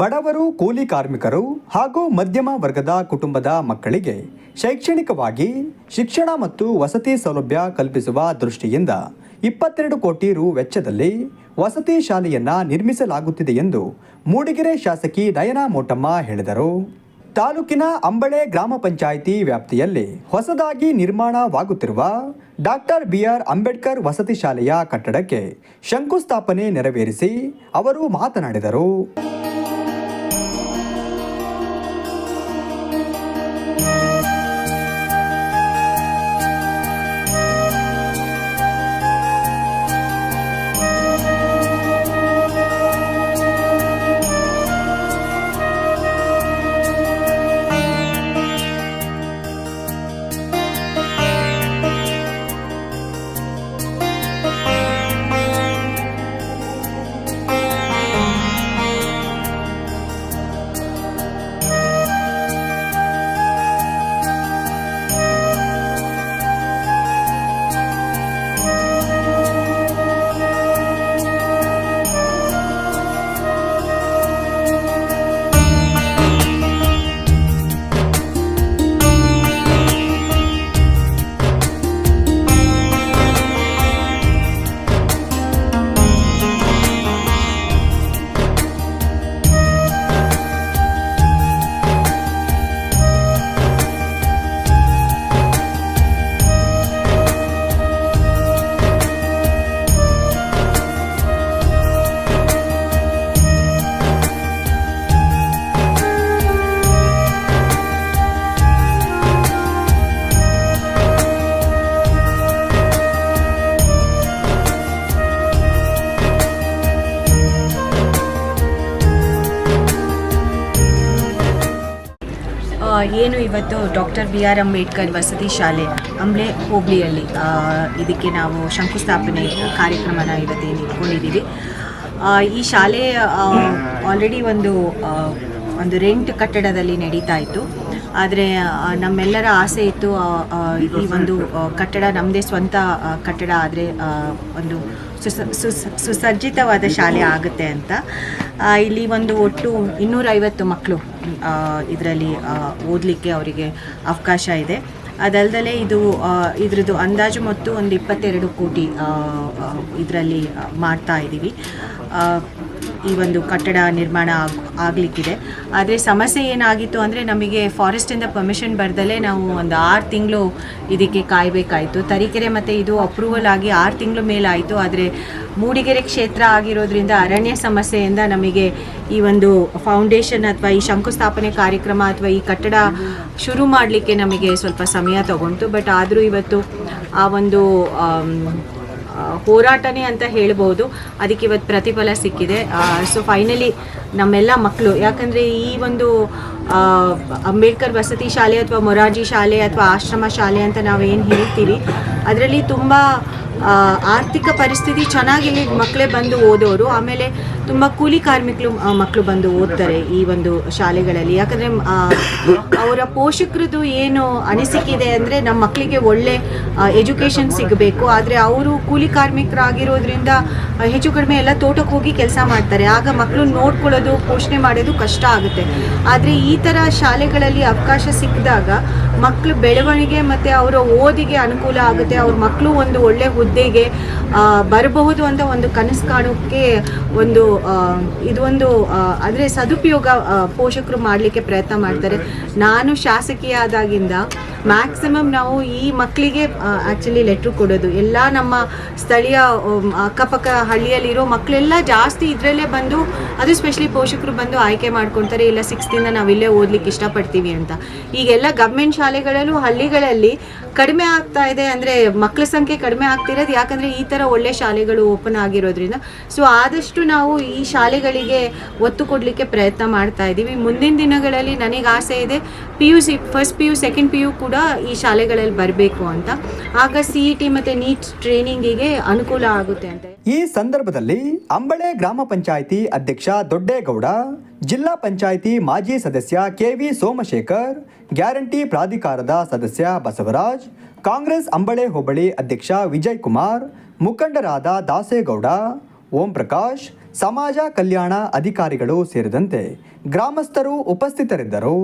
ಬಡವರು, ಕೂಲಿ ಕಾರ್ಮಿಕರು ಹಾಗೂ ಮಧ್ಯಮ ವರ್ಗದ ಕುಟುಂಬದ ಮಕ್ಕಳಿಗೆ ಶೈಕ್ಷಣಿಕವಾಗಿ ಶಿಕ್ಷಣ ಮತ್ತು ವಸತಿ ಸೌಲಭ್ಯ ಕಲ್ಪಿಸುವ ದೃಷ್ಟಿಯಿಂದ ಇಪ್ಪತ್ತೆರಡು ಕೋಟಿ ರು ವೆಚ್ಚದಲ್ಲಿ ವಸತಿ ಶಾಲೆಯನ್ನ ನಿರ್ಮಿಸಲಾಗುತ್ತಿದೆ ಎಂದು ಮೂಡಿಗೆರೆ ಶಾಸಕಿ ನಯನಾ ಮೋಟಮ್ಮ ಹೇಳಿದರು. ತಾಲೂಕಿನ ಅಂಬಳೆ ಗ್ರಾಮ ಪಂಚಾಯಿತಿ ವ್ಯಾಪ್ತಿಯಲ್ಲಿ ಹೊಸದಾಗಿ ನಿರ್ಮಾಣವಾಗುತ್ತಿರುವ ಡಾಕ್ಟರ್ ಬಿಆರ್ ಅಂಬೇಡ್ಕರ್ ವಸತಿ ಶಾಲೆಯ ಕಟ್ಟಡಕ್ಕೆ ಶಂಕುಸ್ಥಾಪನೆ ನೆರವೇರಿಸಿ ಅವರು ಮಾತನಾಡಿದರು. ಏನು ಇವತ್ತು ಡಾಕ್ಟರ್ ಬಿ ಆರ್ ಅಂಬೇಡ್ಕರ್ ವಸತಿ ಶಾಲೆ ಅಂಬ್ಲೆ ಹೋಬಳಿಯಲ್ಲಿ ಇದಕ್ಕೆ ನಾವು ಶಂಕುಸ್ಥಾಪನೆ ಕಾರ್ಯಕ್ರಮನ ಇವತ್ತೇನು ಇಟ್ಕೊಂಡಿದ್ದೀವಿ ಈ ಶಾಲೆ ಆಲ್ರೆಡಿ ಒಂದು ಒಂದು ರೆಂಟ್ ಕಟ್ಟಡದಲ್ಲಿ ನಡೀತಾ ಇತ್ತು. ಆದರೆ ನಮ್ಮೆಲ್ಲರ ಆಸೆ ಇತ್ತು ಈ ಒಂದು ಕಟ್ಟಡ ನಮ್ಮದೇ ಸ್ವಂತ ಕಟ್ಟಡ ಆದರೆ ಒಂದು ಸುಸ ಸುಸ, ಸುಸಜ್ಜಿತವಾದ ಶಾಲೆ ಆಗುತ್ತೆ ಅಂತ. ಇಲ್ಲಿ ಒಂದು ಒಟ್ಟು ಇನ್ನೂರೈವತ್ತು ಮಕ್ಕಳು ಇದರಲ್ಲಿ ಓದಲಿಕ್ಕೆ ಅವರಿಗೆ ಅವಕಾಶ ಇದೆ. ಅದಲ್ದಲೇ ಇದು ಇದರದ್ದು ಅಂದಾಜು ಮತ್ತು ಒಂದು ಇಪ್ಪತ್ತೆರಡು ಕೋಟಿ ಇದರಲ್ಲಿ ಮಾಡ್ತಾ ಇದ್ದೀವಿ ಈ ಒಂದು ಕಟ್ಟಡ ನಿರ್ಮಾಣ ಆಗ್, ಆಗಲಿಕ್ಕಿದೆ. ಆದರೆ ಸಮಸ್ಯೆ ಏನಾಗಿತ್ತು ಅಂದರೆ ನಮಗೆ ಫಾರೆಸ್ಟಿಂದ ಪರ್ಮಿಷನ್ ಬರ್ದಲೇ ನಾವು ಒಂದು ಆರು ತಿಂಗಳು ಇದಕ್ಕೆ ಕಾಯಬೇಕಾಯಿತು. ತರೀಕೆರೆ ಮತ್ತು ಇದು ಅಪ್ರೂವಲ್ ಆಗಿ ಆರು ತಿಂಗಳು ಮೇಲಾಯಿತು. ಆದರೆ ಮೂಡಿಗೆರೆ ಕ್ಷೇತ್ರ ಆಗಿರೋದ್ರಿಂದ ಅರಣ್ಯ ಸಮಸ್ಯೆಯಿಂದ ನಮಗೆ ಈ ಒಂದು ಫೌಂಡೇಶನ್ ಅಥವಾ ಈ ಶಂಕುಸ್ಥಾಪನೆ ಕಾರ್ಯಕ್ರಮ ಅಥವಾ ಈ ಕಟ್ಟಡ ಶುರು ಮಾಡಲಿಕ್ಕೆ ನಮಗೆ ಸ್ವಲ್ಪ ಸಮಯ ತಗೊಂತು. ಬಟ್ ಆದರೂ ಇವತ್ತು ಆ ಒಂದು ಹೋರಾಟನೇ ಅಂತ ಹೇಳ್ಬೋದು. ಅದಕ್ಕೆ ಇವತ್ತು ಪ್ರತಿಫಲ ಸಿಕ್ಕಿದೆ. ಸೊ ಫೈನಲಿ ನಮ್ಮೆಲ್ಲ ಮಕ್ಕಳು ಯಾಕಂದರೆ ಈ ಒಂದು ಅಂಬೇಡ್ಕರ್ ವಸತಿ ಶಾಲೆ ಅಥವಾ ಮೊರಾರ್ಜಿ ಶಾಲೆ ಅಥವಾ ಆಶ್ರಮ ಶಾಲೆ ಅಂತ ನಾವೇನು ಹೇಳ್ತೀವಿ, ಅದರಲ್ಲಿ ತುಂಬ ಆರ್ಥಿಕ ಪರಿಸ್ಥಿತಿ ಚೆನ್ನಾಗಿ ಇಲ್ಲಿ ಮಕ್ಕಳೇ ಬಂದು ಓದೋರು, ಆಮೇಲೆ ತುಂಬ ಕೂಲಿ ಕಾರ್ಮಿಕರು ಮಕ್ಕಳು ಬಂದು ಓದ್ತಾರೆ ಈ ಒಂದು ಶಾಲೆಗಳಲ್ಲಿ. ಯಾಕಂದರೆ ಅವರ ಪೋಷಕರದ್ದು ಏನು ಅನಿಸಿಕಿದೆ ಅಂದರೆ ನಮ್ಮ ಮಕ್ಕಳಿಗೆ ಒಳ್ಳೆ ಎಜುಕೇಷನ್ ಸಿಗಬೇಕು, ಆದರೆ ಅವರು ಕೂಲಿ ಕಾರ್ಮಿಕರಾಗಿರೋದ್ರಿಂದ ಹೆಚ್ಚು ಕಡಿಮೆ ಎಲ್ಲ ತೋಟಕ್ಕೆ ಹೋಗಿ ಕೆಲಸ ಮಾಡ್ತಾರೆ. ಆಗ ಮಕ್ಕಳು ನೋಡ್ಕೊಳ್ಳೋದು, ಪೋಷಣೆ ಮಾಡೋದು ಕಷ್ಟ ಆಗುತ್ತೆ. ಆದರೆ ಈ ಥರ ಶಾಲೆಗಳಲ್ಲಿ ಅವಕಾಶ ಸಿಕ್ಕಿದಾಗ ಮಕ್ಕಳು ಬೆಳವಣಿಗೆ ಮತ್ತು ಅವರ ಓದಿಗೆ ಅನುಕೂಲ ಆಗುತ್ತೆ. ಅವ್ರ ಮಕ್ಕಳು ಒಂದು ಒಳ್ಳೆ ಹುದ್ದೆಗೆ ಬರಬಹುದು ಅಂತ ಒಂದು ಕನಸು ಕಾಣೋಕ್ಕೆ ಒಂದು ಇದೊಂದು ಅಂದರೆ ಸದುಪಯೋಗ ಪೋಷಕರು ಮಾಡಲಿಕ್ಕೆ ಪ್ರಯತ್ನ ಮಾಡ್ತಾರೆ. ನಾನು ಶಾಸಕಿಯಾದಾಗಿಂದ ಮ್ಯಾಕ್ಸಿಮಮ್ ನಾವು ಈ ಮಕ್ಕಳಿಗೆ ಆ್ಯಕ್ಚುಲಿ ಲೆಟ್ರ್ ಕೊಡೋದು. ಎಲ್ಲ ನಮ್ಮ ಸ್ಥಳೀಯ ಅಕ್ಕಪಕ್ಕ ಹಳ್ಳಿಯಲ್ಲಿರೋ ಮಕ್ಕಳೆಲ್ಲ ಜಾಸ್ತಿ ಇದರಲ್ಲೇ ಬಂದು, ಅದು ಸ್ಪೆಷಲಿ ಪೋಷಕರು ಬಂದು ಆಯ್ಕೆ ಮಾಡ್ಕೊಳ್ತಾರೆ ಇಲ್ಲ ಸಿಕ್ಸ್ತಿಂದ ನಾವಿಲ್ಲೇ ಓದ್ಲಿಕ್ಕೆ ಇಷ್ಟಪಡ್ತೀವಿ ಅಂತ. ಈಗೆಲ್ಲ ಗವರ್ಮೆಂಟ್ ಶಾಲೆಗಳಲ್ಲೂ ಹಳ್ಳಿಗಳಲ್ಲಿ ಕಡಿಮೆ ಆಗ್ತಾ ಇದೆ ಅಂದರೆ ಮಕ್ಕಳ ಸಂಖ್ಯೆ ಕಡಿಮೆ ಆಗ್ತಿರೋದು ಯಾಕಂದರೆ ಈ ಥರ ಒಳ್ಳೆ ಶಾಲೆಗಳು ಓಪನ್ ಆಗಿರೋದ್ರಿಂದ. ಸೊ ಆದಷ್ಟು ನಾವು ಈ ಶಾಲೆಗಳಿಗೆ ಒತ್ತು ಕೊಡಲಿಕ್ಕೆ ಪ್ರಯತ್ನ ಮಾಡ್ತಾ ಇದ್ದೀವಿ ಮುಂದಿನ ದಿನಗಳಲ್ಲಿ ನನಗೆ ಆಸೆ ಇದೆ. P U C first P U second P U ಕೂಡ ಈ ಶಾಲೆಗಳಲ್ಲಿ ಬರಬೇಕು ಅಂತ. ಆಗ ಸಿ ಇ ಟಿ ಮತ್ತು ನೀಟ್ ಟ್ರೈನಿಂಗಿಗೆ ಅನುಕೂಲ ಆಗುತ್ತೆ ಅಂತ. ಈ ಸಂದರ್ಭದಲ್ಲಿ ಅಂಬಳೆ ಗ್ರಾಮ ಪಂಚಾಯಿತಿ ಅಧ್ಯಕ್ಷ ದೊಡ್ಡೇಗೌಡ, ಜಿಲ್ಲಾ ಪಂಚಾಯಿತಿ ಮಾಜಿ ಸದಸ್ಯ ಕೆವಿ ಸೋಮಶೇಖರ್, ಗ್ಯಾರಂಟಿ ಪ್ರಾಧಿಕಾರದ ಸದಸ್ಯ ಬಸವರಾಜ್, ಕಾಂಗ್ರೆಸ್ ಅಂಬಳೆ ಹೋಬಳಿ ಅಧ್ಯಕ್ಷ ವಿಜಯ್ ಕುಮಾರ್ ಮುಖಂಡರಾದ ದಾಸೇಗೌಡ, ಓಂ ಪ್ರಕಾಶ್, ಸಮಾಜ ಕಲ್ಯಾಣ ಅಧಿಕಾರಿಗಳು ಸೇರಿದಂತೆ ಗ್ರಾಮಸ್ಥರು ಉಪಸ್ಥಿತರಿದ್ದರು.